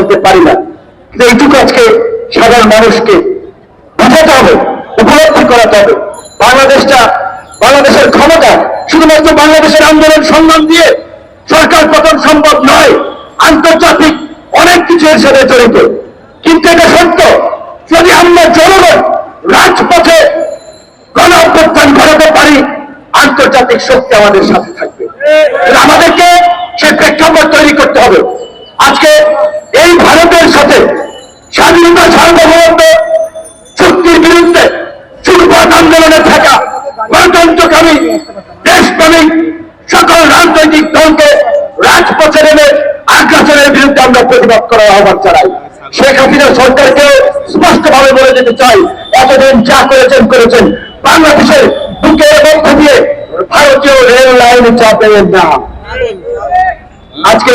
করতে পারি না। কিন্তু এইটুকু আজকে সাধারণ মানুষকে বুঝাতে হবে, উপলব্ধি করাতে হবে। বাংলাদেশটা, বাংলাদেশের ক্ষমতা শুধুমাত্র বাংলাদেশের আন্দোলন সংগ্রাম দিয়ে সরকার পতন সম্ভব নয়, আন্তর্জাতিক অনেক কিছু এর সাথে জড়িত। কিন্তু এটা সত্য, যদি আমরা জনগণ রাজপথে গণ অভ্যুত্থান ঘটাতে পারি, আন্তর্জাতিক শক্তি আমাদের সাথে থাকবে। আমাদেরকে সে প্রেক্ষাপট তৈরি করতে হবে। আজকে এই ভারতের সাথে স্বাধীনতা, সার্বভৌমত্ব, চুক্তির বিরুদ্ধে চুরপথ আন্দোলনে থাকা গণতন্ত্রকামী, দেশপ্রেমিক সকল রাজনৈতিক দলকে রাজপথে নেমে আগ্রাসনের বিরুদ্ধে আমরা প্রতিবাদ করার আহ্বান জানাই। শেখ হাসিনা সরকারকে স্পষ্টভাবে বলে যেতে চাই, এতদিন যা করেছেন করেছেন। বাংলাদেশের বুকের মধ্য দিয়ে ভারতীয় রেল লাইন চাপেন না। আজকে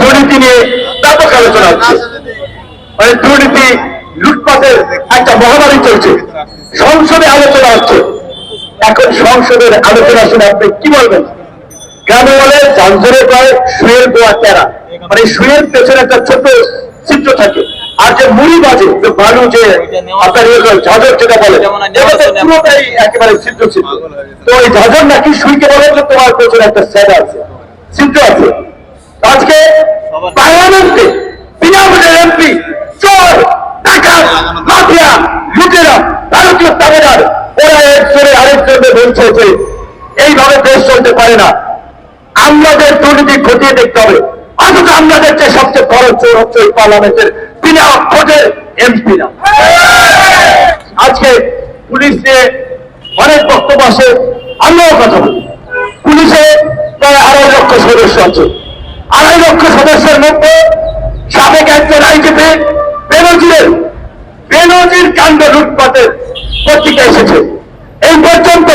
দুর্নীতি নিয়ে ব্যাপক আলোচনা হচ্ছে। মানে দুর্নীতি লুটপাটের একটা মহামারী চলছে। সংসদে আলোচনা হচ্ছে। এখন সংসদের আলোচনা শুনে আপনি কি বলবেন? কেন বলে? যানজরে প্রায় শুয়ের গোয়া টেরা মানে শুয়ের পেছনে একটা ছোট চিত্র থাকে। আর যে মুড়ি বাজে, যে বালু যে আপনার ইয়ে ঝাঁঝর যেটা বলে একেবারে ছিদ্র ছিল তো ওই ঝাঁঝর নাকি সুইকে বলে তোমার পেছনে একটা স্যাড আছে। ছিদ্র আছে। আজকে পার্লামেন্টে বিনামূল্যের এমপি চোর, ডাকাত, মাফিয়া, লুটেরা, ভারতীয় তাবেদার ওরা একজনে আরেকজনে বলছে যে এইভাবে দেশ চলতে পারে না। আমাদের দুর্নীতি খতিয়ে দেখতে হবে। অথচ আমাদের যে সবচেয়ে বড় চোর হচ্ছে এই পার্লামেন্টের বিনা ভোটের এমপি না আজকে পুলিশ নিয়ে অনেক বক্তব্য আসে আমরাও কথা বলি। পুলিশে প্রায় আড়াই লক্ষ সদস্য আছে। আড়াই লক্ষ সদস্যের মধ্যে সাবেক একজন আইজিপি বেনজিরের বেনজির কাণ্ড লুটপাটের পত্রিকা এসেছে। এই পর্যন্ত